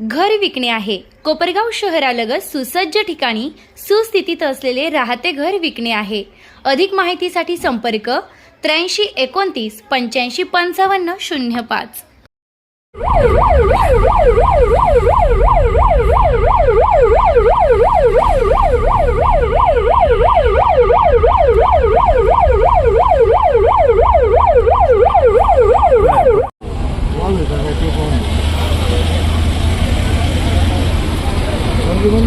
घर विकणे आहे. कोपरगाव शहरालगत सुसज्ज ठिकाणी सुस्थितीत असलेले राहते घर विकणे आहे. अधिक माहितीसाठी संपर्क त्र्याऐंशी एकोणतीस पंच्याऐंशी पंचावन्न शून्य पाच. नगर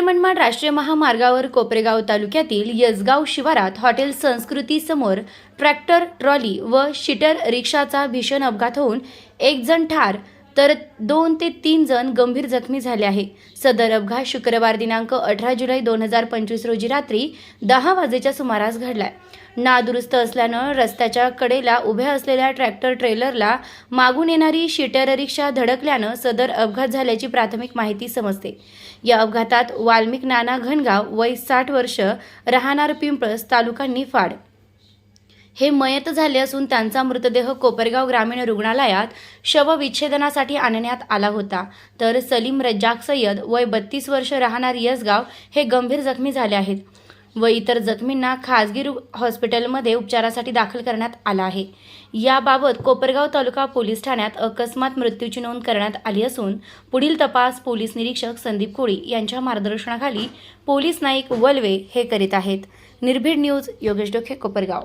मनमाड राष्ट्रीय महामार्गावर कोपरेगाव तालुक्यातील यसगाव शिवारात हॉटेल संस्कृती समोर ट्रॅक्टर ट्रॉली व शिटर रिक्षाचा भीषण अपघात होऊन एक जण ठार तर दोन ते तीन जण गंभीर जखमी झाले आहे सदर अपघात शुक्रवार दिनांक अठरा जुलै दोन हजार पंचवीस रोजी रात्री दहा वाजेच्या सुमारास घडलाय. नादुरुस्त असल्यानं रस्त्याच्या कडेला उभ्या असलेल्या ट्रॅक्टर ट्रेलरला मागून येणारी शिटर रिक्षा धडकल्यानं सदर अपघात झाल्याची प्राथमिक माहिती समजते. या अपघातात वाल्मिक नाना घनगाव वय साठ वर्ष राहणार पिंपळस तालुका निफाड. हे मयत झाले असून त्यांचा मृतदेह कोपरगाव ग्रामीण रुग्णालयात शवविच्छेदनासाठी आणण्यात आला होता. तर सलीम रज्जाक सय्यद वय बत्तीस वर्ष राहणार यसगाव हे गंभीर जखमी झाले आहेत व इतर जखमींना खाजगी हॉस्पिटलमध्ये उपचारासाठी दाखल करण्यात आला आहे. याबाबत कोपरगाव तालुका पोलीस ठाण्यात अकस्मात मृत्यूची नोंद करण्यात आली असून पुढील तपास पोलीस निरीक्षक संदीप कोळी यांच्या मार्गदर्शनाखाली पोलीस नाईक वलवे हे करीत आहेत. निर्भीड न्यूज योगेश डोखे कोपरगाव.